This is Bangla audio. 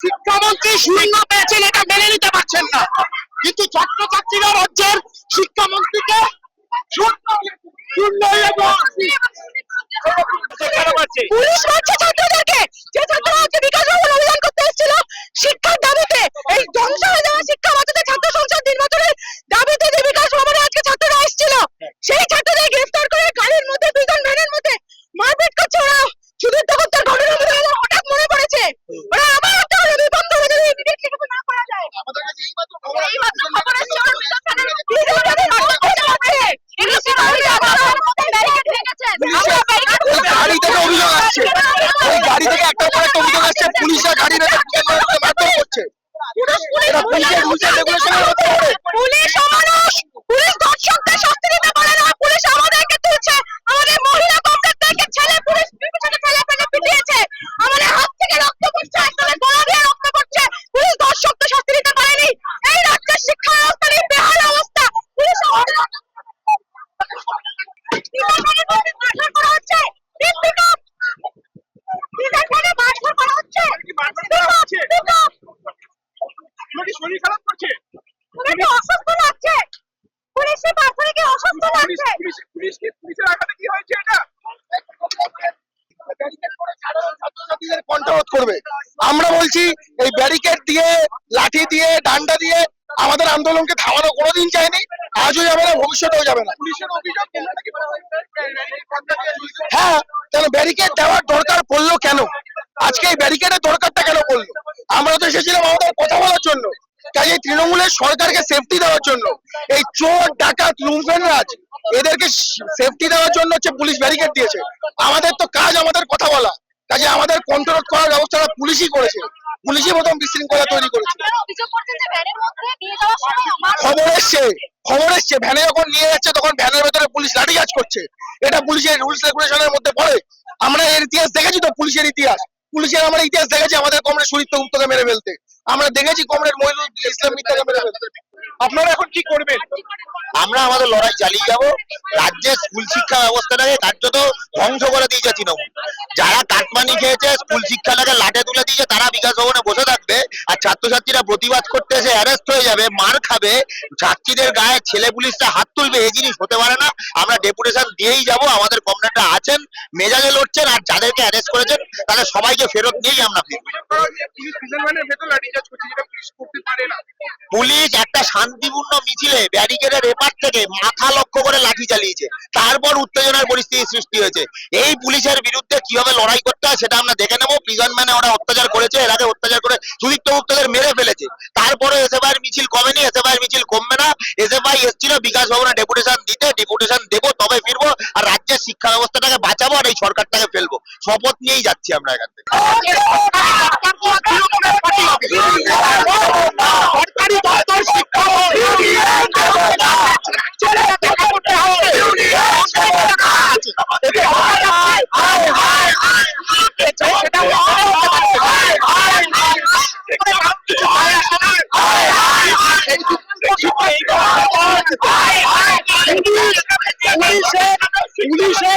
শিক্ষামন্ত্রী শূন্য পেয়েছেন, এটা মেনে নিতে পারছেন না। কিন্তু ছাত্রছাত্রীরা রাজ্যের শিক্ষামন্ত্রীকে পুলিশ মারছে ছাত্রদেরকে শরীর খারাপ করছে। পুলিশকে অসুস্থ লাগছে। পুলিশের পাশে থেকে অসুস্থ লাগছে। পুলিশ পুলিশ পুলিশের আঘাতে কি হয়েছে এটা? কন্ট্রোল করবে। আমরা বলছি এই ব্যারিকেড দিয়ে লাঠি দিয়ে ডান্ডা দিয়ে আমাদের আন্দোলনকে থামানো কোনোদিন চায়নি আজও যাবে না ভবিষ্যতেও যাবে না। হ্যাঁ কেন ব্যারিকেড দেওয়ার দরকার পড়ল কেন? আজকে এই ব্যারিকেডের সরকারকে সেফটি দেওয়ার জন্য। এই চোর, ডাকাত লুম্পেন রাজ, এদেরকে সেফটি দেওয়ার জন্য হচ্ছে পুলিশ ব্যারিকেড দিয়েছে। আমাদের তো কাজ আমাদের কথা বলা। কাজে আমাদের কন্ট্রোল করার ব্যবস্থাটা পুলিশই করেছে। পুলিশই প্রথম বিশৃঙ্খলা তৈরি করেছে। খবর এসছে খবর এসছে। ভ্যানে যখন নিয়ে যাচ্ছে, তখন ভ্যানের ভেতরে পুলিশ লাঠিচার্জ করছে। এটা পুলিশের রুলস রেগুলেশনের মধ্যে পড়ে। আমরা এর ইতিহাস দেখেছি তো, পুলিশের ইতিহাস। পুলিশের আমরা ইতিহাস দেখেছি, আমাদের কমরেড শরীর গুপ্তকে মেরে ফেলতে। আমরা দেখেছি কমরেড মহিনুল ইসলাম মিত্রকে মেরে ফেলতে। আপনারা এখন কি করবেন? আমরা আমাদের লড়াই চালিয়ে যাব। রাজ্যের স্কুল শিক্ষা ব্যবস্থাটাকে কার্যত ধ্বংস করে দিয়েছে তৃণমূল। যারা কাটমানি খেয়েছে, স্কুল শিক্ষাটাকে লাটে তুলে দিয়েছে, তারা বিকাশ ভবনে বসে থাকবে আর ছাত্রছাত্রীরা প্রতিবাদ করতে এসে অ্যারেস্ট হয়ে যাবে, মার খাবে। ছাত্রীদের গায়ে ছেলে পুলিশটা হাত তুলবে, এই জিনিস হতে পারে না। আমরা ডেপুটেশন দিয়েই যাব, আমাদের কমরেডরা আছেন, মেজাজে লড়ছেন আর যাদেরকে অ্যারেস্ট করেছেন, তাদের সবাইকে ফেরত নিয়েই আমরা পুলিশ একটা শান্তিপূর্ণ মিছিলে ব্যারিকেডের এপার থেকে মাথা লক্ষ্য করে লাঠি চালিয়েছে। তারপর উত্তেজনার পরিস্থিতি সৃষ্টি হয়েছে। এই পুলিশের বিরুদ্ধে কীভাবে লড়াই করতে হয় সেটা আমরা দেখে নেব। প্রিজন ম্যানে ওরা অত্যাচার করেছে, এর আগে অত্যাচার করে সুদীপ্ত গুপ্তদের মেরে ফেলেছে। তারপরে এসএফআই মিছিল কমেনি এসএফআই মিছিল কমবে না। এসএফআই এসেছিল, বিকাশ ভবনে ডেপুটেশন দিতে ডেপুটেশন দেবো, তবে ফিরবো, আর রাজ্যের শিক্ষা ব্যবস্থাটাকে বাঁচাবো, আর এই সরকারটাকে ফেলব। শপথ নিয়েই যাচ্ছি আমরা এখান থেকে।